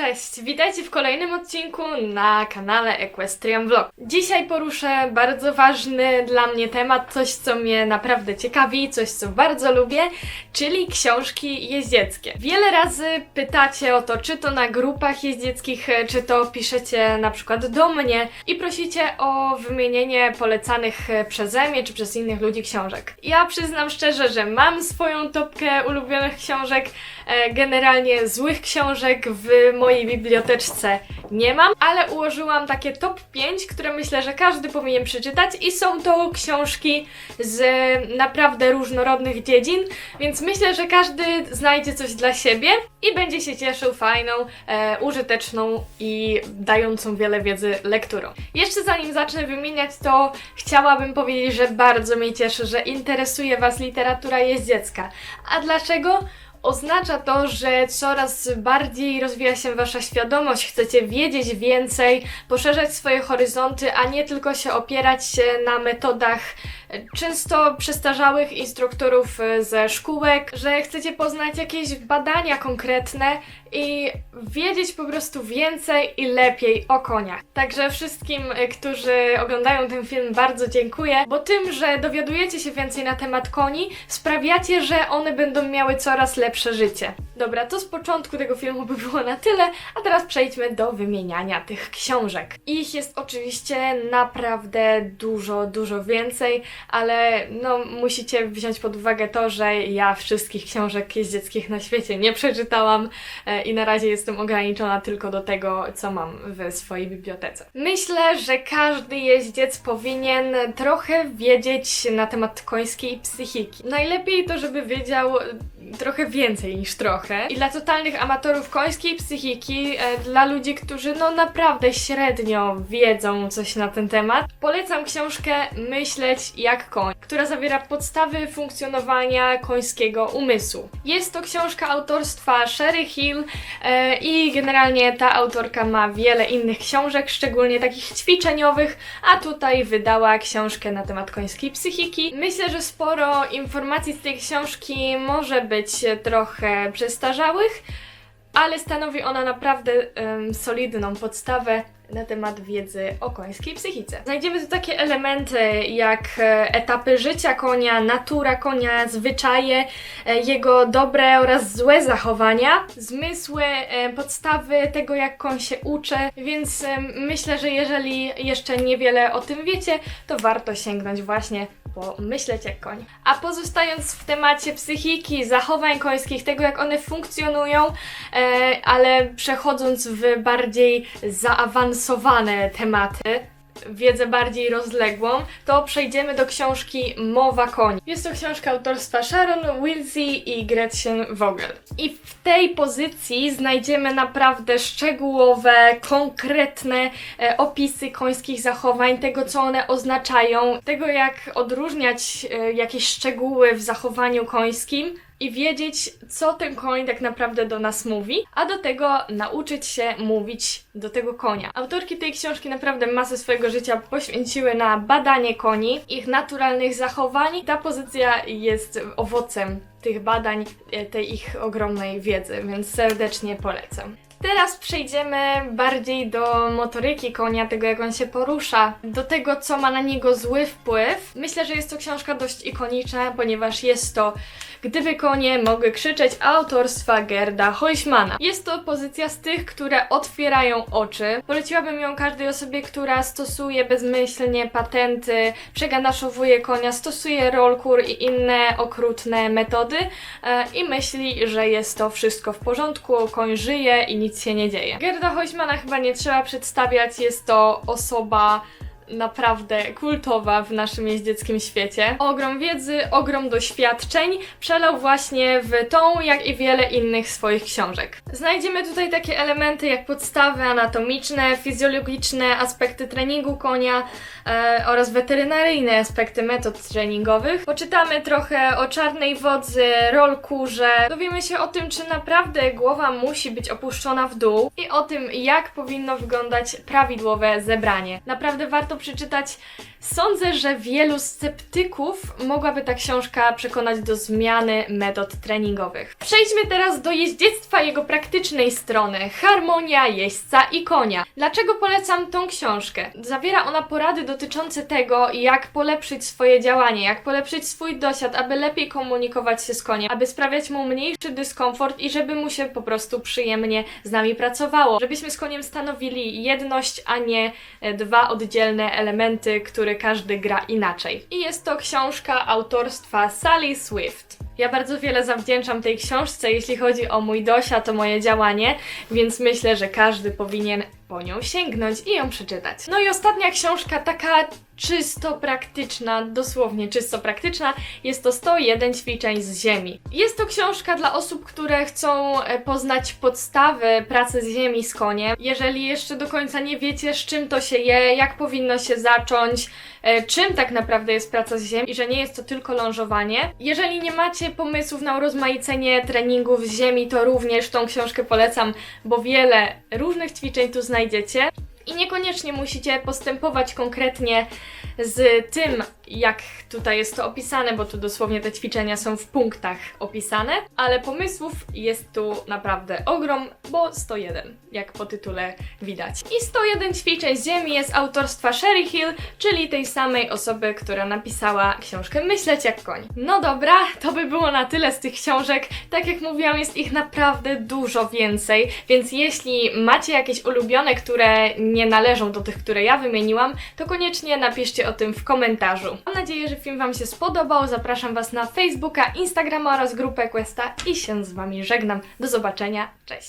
Cześć, witajcie w kolejnym odcinku na kanale Equestrian Vlog. Dzisiaj poruszę bardzo ważny dla mnie temat, coś co mnie naprawdę ciekawi, coś co bardzo lubię, czyli książki jeździeckie. Wiele razy pytacie o to, czy to na grupach jeździeckich, czy to piszecie na przykład do mnie i prosicie o wymienienie polecanych przeze mnie czy przez innych ludzi książek. Ja przyznam szczerze, że mam swoją topkę ulubionych książek, e, generalnie złych książek w mojej biblioteczce nie mam, ale ułożyłam takie top 5, które myślę, że każdy powinien przeczytać i są to książki z naprawdę różnorodnych dziedzin, więc myślę, że każdy znajdzie coś dla siebie i będzie się cieszył fajną, e, użyteczną i dającą wiele wiedzy lekturą. Jeszcze zanim zacznę wymieniać, to chciałabym powiedzieć, że bardzo mnie cieszy, że interesuje Was literatura jeździecka. A dlaczego? Oznacza to, że coraz bardziej rozwija się Wasza świadomość, chcecie wiedzieć więcej, poszerzać swoje horyzonty, a nie tylko się opierać się na metodach e, często przestarzałych instruktorów e, ze szkółek, że chcecie poznać jakieś badania konkretne i wiedzieć po prostu więcej i lepiej o koniach. Także wszystkim, e, którzy oglądają ten film, bardzo dziękuję, bo tym, że dowiadujecie się więcej na temat koni, sprawiacie, że one będą miały coraz lepsze życie. Dobra, to z początku tego filmu by było na tyle, a teraz przejdźmy do wymieniania tych książek. Ich jest oczywiście naprawdę dużo, dużo więcej, ale no musicie wziąć pod uwagę to, że ja wszystkich książek jeździeckich na świecie nie przeczytałam e, i na razie jestem ograniczona tylko do tego, co mam w swojej bibliotece. Myślę, że każdy jeździec powinien trochę wiedzieć na temat końskiej psychiki. Najlepiej to, żeby wiedział trochę więcej niż trochę. I dla totalnych amatorów końskiej psychiki, e, dla ludzi, którzy no naprawdę średnio wiedzą coś na ten temat, polecam książkę Myśleć jak koń, która zawiera podstawy funkcjonowania końskiego umysłu. Jest to książka autorstwa Sherry Hill e, i generalnie ta autorka ma wiele innych książek, szczególnie takich ćwiczeniowych, a tutaj wydała książkę na temat końskiej psychiki. Myślę, że sporo informacji z tej książki może być trochę przestarzałych, ale stanowi ona naprawdę em, solidną podstawę na temat wiedzy o końskiej psychice. Znajdziemy tu takie elementy jak e, etapy życia konia, natura konia, zwyczaje, e, jego dobre oraz złe zachowania, zmysły, e, podstawy tego jak koń się uczy, więc myślę, że jeżeli jeszcze niewiele o tym wiecie, to warto sięgnąć właśnie po myśleć jak koń. A pozostając w temacie psychiki, zachowań końskich, tego jak one funkcjonują, e, ale przechodząc w bardziej zaawansowane tematy, wiedzę bardziej rozległą, to przejdziemy do książki Mowa koni. Jest to książka autorstwa Sharon Wilsey i Gretchen Vogel. I w tej pozycji znajdziemy naprawdę szczegółowe, konkretne e, opisy końskich zachowań, tego co one oznaczają, tego jak odróżniać e, jakieś szczegóły w zachowaniu końskim i wiedzieć, co ten koń tak naprawdę do nas mówi, a do tego nauczyć się mówić do tego konia. Autorki tej książki naprawdę masę swojego życia poświęciły na badanie koni, ich naturalnych zachowań. Ta pozycja jest owocem tych badań, e, tej ich ogromnej wiedzy, więc serdecznie polecam. Teraz przejdziemy bardziej do motoryki konia, tego jak on się porusza, do tego co ma na niego zły wpływ. Myślę, że jest to książka dość ikoniczna, ponieważ jest to Gdyby konie mogły krzyczeć autorstwa Gerda Heuschmana. Jest to pozycja z tych, które otwierają oczy. Poleciłabym ją każdej osobie, która stosuje bezmyślnie patenty, przeganaszowuje konia, stosuje rollkur i inne okrutne metody e, i myśli, że jest to wszystko w porządku, koń żyje i nic się nie dzieje. Gerda Heuschmana chyba nie trzeba przedstawiać, jest to osoba naprawdę kultowa w naszym jeździeckim świecie. Ogrom wiedzy, ogrom doświadczeń przelał właśnie w tą, jak i wiele innych swoich książek. Znajdziemy tutaj takie elementy jak podstawy anatomiczne, fizjologiczne, aspekty treningu konia e, oraz weterynaryjne aspekty metod treningowych. Poczytamy trochę o czarnej wodzy, rolkurze, dowiemy się o tym, czy naprawdę głowa musi być opuszczona w dół i o tym, jak powinno wyglądać prawidłowe zebranie. Naprawdę warto przeczytać Sądzę, że wielu sceptyków mogłaby ta książka przekonać do zmiany metod treningowych. Przejdźmy teraz do jeździectwa jego praktycznej strony. Harmonia jeźdźca i konia. Dlaczego polecam tą książkę? Zawiera ona porady dotyczące tego, jak polepszyć swoje działanie, jak polepszyć swój dosiad, aby lepiej komunikować się z koniem, aby sprawiać mu mniejszy dyskomfort i żeby mu się po prostu przyjemnie z nami pracowało. Żebyśmy z koniem stanowili jedność, a nie e, dwa oddzielne elementy, które każdy gra inaczej. I jest to książka autorstwa Sally Swift. Ja bardzo wiele zawdzięczam tej książce, jeśli chodzi o mój dosiad, o moje działanie, więc myślę, że każdy powinien po nią sięgnąć i ją przeczytać. No i ostatnia książka, taka czysto praktyczna, dosłownie czysto praktyczna, jest to 101 ćwiczeń z ziemi. Jest to książka dla osób, które chcą e, poznać podstawy pracy z ziemi z koniem. Jeżeli jeszcze do końca nie wiecie, z czym to się je, jak powinno się zacząć, e, czym tak naprawdę jest praca z ziemi i że nie jest to tylko lążowanie. Jeżeli nie macie pomysłów na urozmaicenie treningów z ziemi, to również tą książkę polecam, bo wiele różnych ćwiczeń tu znajdziecie. I niekoniecznie musicie postępować konkretnie z tym, jak tutaj jest to opisane, bo tu dosłownie te ćwiczenia są w punktach opisane, ale pomysłów jest tu naprawdę ogrom, bo 101, jak po tytule widać. I 101 ćwiczeń z ziemi jest autorstwa Sherry Hill, czyli tej samej osoby, która napisała książkę Myśleć jak koń. No dobra, to by było na tyle z tych książek. Tak jak mówiłam, jest ich naprawdę dużo więcej, więc jeśli macie jakieś ulubione, które nie należą do tych, które ja wymieniłam, to koniecznie napiszcie o tym w komentarzu. Mam nadzieję, że film Wam się spodobał. Zapraszam Was na Facebooka, Instagrama oraz grupę Questa i się z Wami żegnam. Do zobaczenia. Cześć!